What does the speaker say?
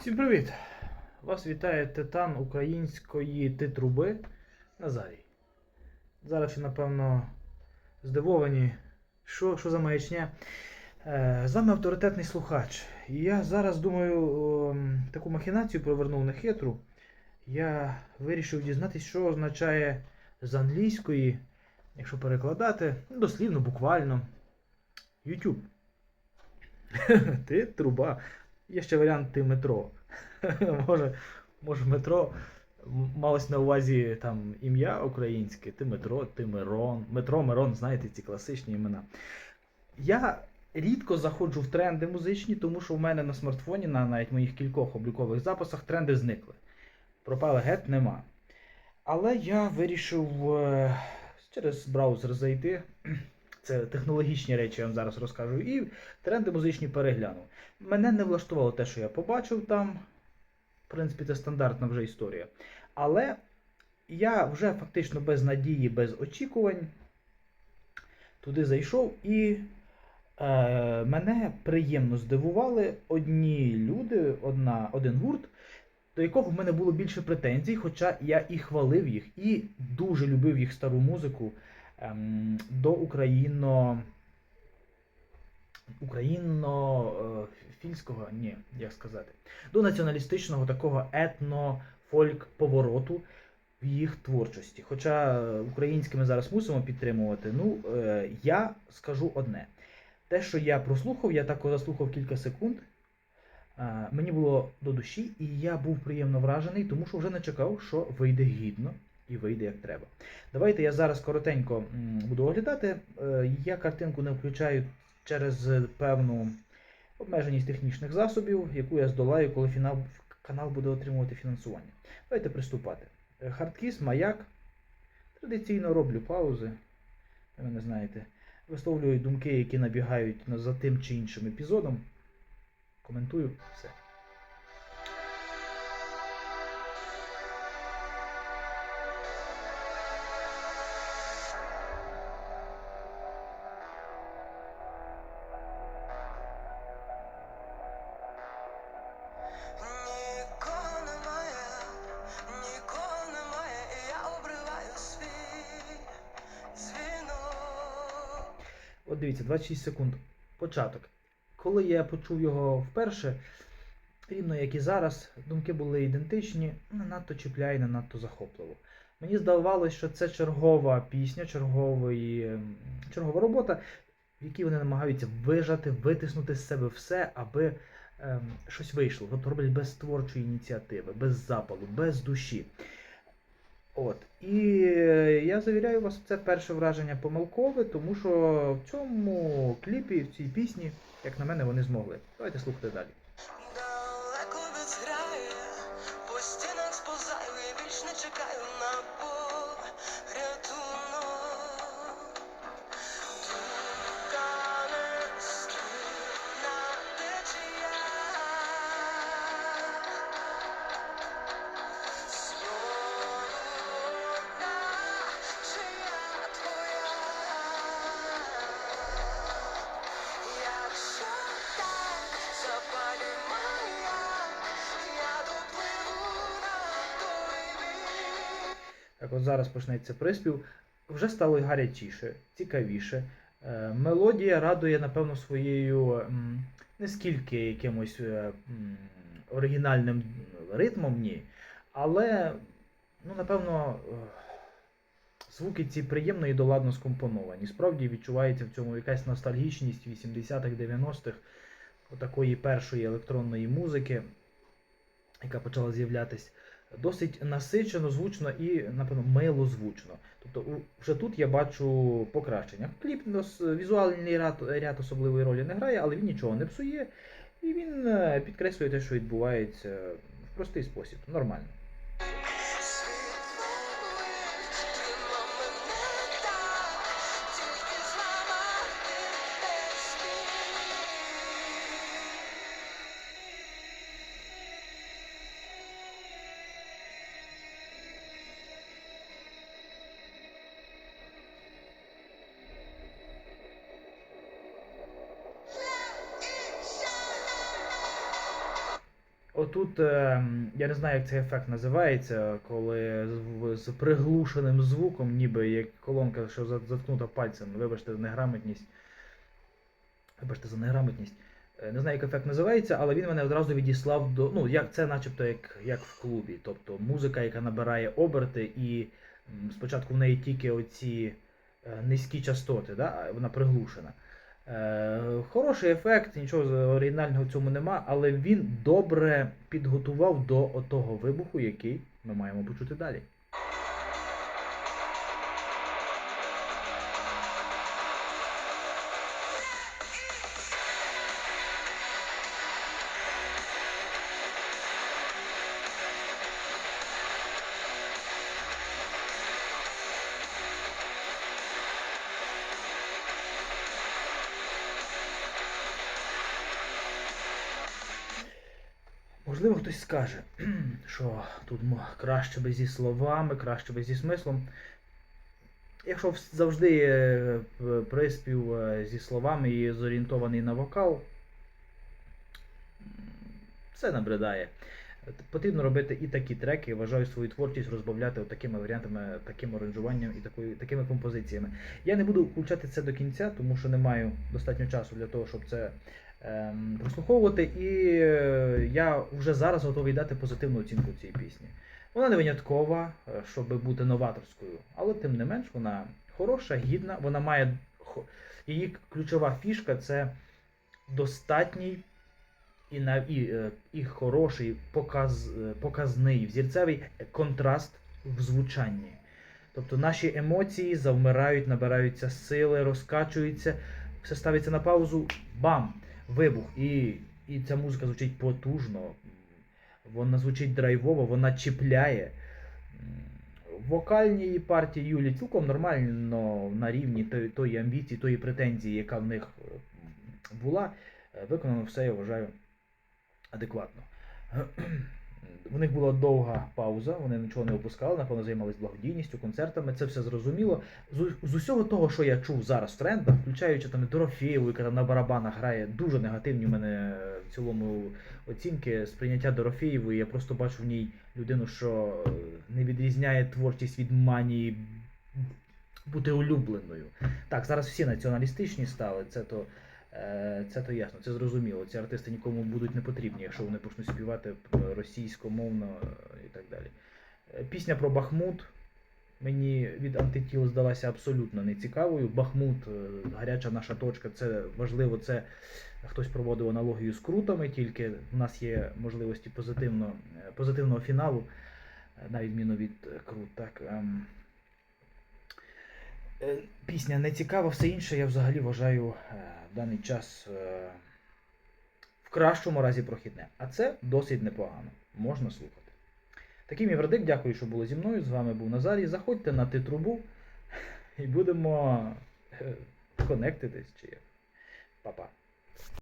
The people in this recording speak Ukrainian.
Всім привіт! Вас вітає титан української титруби Назарій. Зараз ще, напевно, здивовані, що, що за маячня. Е, З вами авторитетний слухач. І я зараз думаю, таку махінацію провернув нехитру. Я вирішив дізнатися, що означає з англійської, якщо перекладати, ну, дослівно, буквально. YouTube. Ти труба. Є ще варіант ти метро. може, може метро малось на увазі там ім'я українське, ти метро, ти Мирон. Метро, Мирон, знаєте, ці класичні імена. Я рідко заходжу в тренди музичні, тому що в мене на смартфоні, на навіть моїх кількох облікових записах, тренди зникли. Пропали геть нема. Але я вирішив е, через браузер зайти. Це технологічні речі, я вам зараз розкажу. І тренди музичні переглянув. Мене не влаштувало те, що я побачив там. В принципі, це стандартна вже історія. Але я вже фактично без надії, без очікувань туди зайшов і е, мене приємно здивували одні люди, одна, один гурт, до якого в мене було більше претензій, хоча я і хвалив їх, і дуже любив їх стару музику до Україно україно-фільського, ні, як сказати, до націоналістичного такого етно-фольк-повороту в їх творчості. Хоча е, українське ми зараз мусимо підтримувати, ну, е, я скажу одне. Те, що я прослухав, я так заслухав кілька секунд. е, Мені було до душі, і я був приємно вражений, тому що вже не чекав, що вийде гідно і вийде як треба. Давайте я зараз коротенько буду оглядати. Е, Я картинку не включаю через певну обмеженість технічних засобів, яку я здолаю, коли фінал, канал буде отримувати фінансування. Давайте приступати. Е, Хардкіс, маяк. Традиційно роблю паузи. Ви мене знаєте. Висловлюю думки, які набігають за тим чи іншим епізодом. Коментую все. От дивіться, 26 секунд. Початок. Коли я почув його вперше, рівно як і зараз, думки були ідентичні, не надто чіпляє, не надто захопливо. Мені здавалося, що це чергова пісня, черговий, ем, чергова робота, в якій вони намагаються вижати, витиснути з себе все, аби ем, щось вийшло. Тобто роблять без творчої ініціативи, без запалу, без душі. От. І е, я завіряю вас, це перше враження помилкове, тому що в цьому кліпі, в цій пісні, як на мене, вони змогли. Давайте слухати далі. Так от зараз почнеться приспів. Вже стало гарячіше, цікавіше. Е, Мелодія радує, напевно, своєю не скільки якимось е, оригінальним ритмом, ні. Але, ну, напевно, е, звуки ці приємно і доладно скомпоновані. Справді відчувається в цьому якась ностальгічність 80-х, 90-х, отакої першої електронної музики, яка почала з'являтись досить насичено, звучно і, напевно, милозвучно. Тобто вже тут я бачу покращення. Кліп візуальний ряд, ряд особливої ролі не грає, але він нічого не псує, і він е, підкреслює те, що відбувається в простий спосіб, нормально. Отут, ем, я не знаю, як цей ефект називається, коли з, з приглушеним звуком, ніби як колонка, що заткнута пальцем. Вибачте за неграмотність. Вибачте за неграмотність. Е, Не знаю, як ефект називається, але він мене одразу відіслав до. Ну, як це начебто як, як в клубі. Тобто музика, яка набирає оберти, і спочатку в неї тільки оці е, низькі частоти, да? вона приглушена. Е, хороший ефект, нічого оригінального в цьому нема, але він добре підготував до того вибуху, який ми маємо почути далі. Можливо, хтось скаже, що тут краще би зі словами, краще би зі смислом. Якщо завжди е, приспів е, зі словами і зорієнтований на вокал, це набридає. Потрібно робити і такі треки, вважаю свою творчість розбавляти такими варіантами, таким аранжуванням і такою, такими композиціями. Я не буду включати це до кінця, тому що не маю достатньо часу для того, щоб це прослуховувати. І е, я вже зараз готовий дати позитивну оцінку цій пісні. Вона не виняткова, е, щоб бути новаторською, але тим не менш вона хороша, гідна, вона має її ключова фішка це достатній і, і, е, і хороший показ, показний взірцевий контраст в звучанні. Тобто наші емоції завмирають, набираються сили, розкачуються, все ставиться на паузу, бам! Вибух. І, і ця музика звучить потужно, вона звучить драйвово, вона чіпляє. Вокальні партії Юлі цілком нормально на рівні тої, тої амбіції, тої претензії, яка в них е, була. Е, Виконано все, я вважаю, адекватно. У них була довга пауза, вони нічого не опускали, напевно, займалися благодійністю, концертами, це все зрозуміло. З, з усього того, що я чув зараз в трендах, включаючи там і Дорофєєву, яка там на барабанах грає, дуже негативні в мене в цілому оцінки сприйняття Дорофєєвої. Я просто бачу в ній людину, що е, не відрізняє творчість від манії бути улюбленою. Так, зараз всі націоналістичні стали, це то. Е, Це то ясно, це зрозуміло. Ці артисти нікому будуть не потрібні, якщо вони почнуть співати російськомовно е, і так далі. Е, Пісня про Бахмут мені від антитіл здалася абсолютно нецікавою. Бахмут, е, гаряча наша точка, це важливо, це хтось проводив аналогію з крутами, тільки в нас є можливості позитивно, е, позитивного фіналу, е, на відміну від е, крут. Так, ем. Е, Пісня не цікава, все інше я взагалі вважаю е, в даний час е, в кращому разі прохідне. А це досить непогано. Можна слухати. Такий мій вердикт, дякую, що були зі мною. З вами був Назарій. Заходьте на Ти-трубу і будемо е, конектитись чи як. Па-па.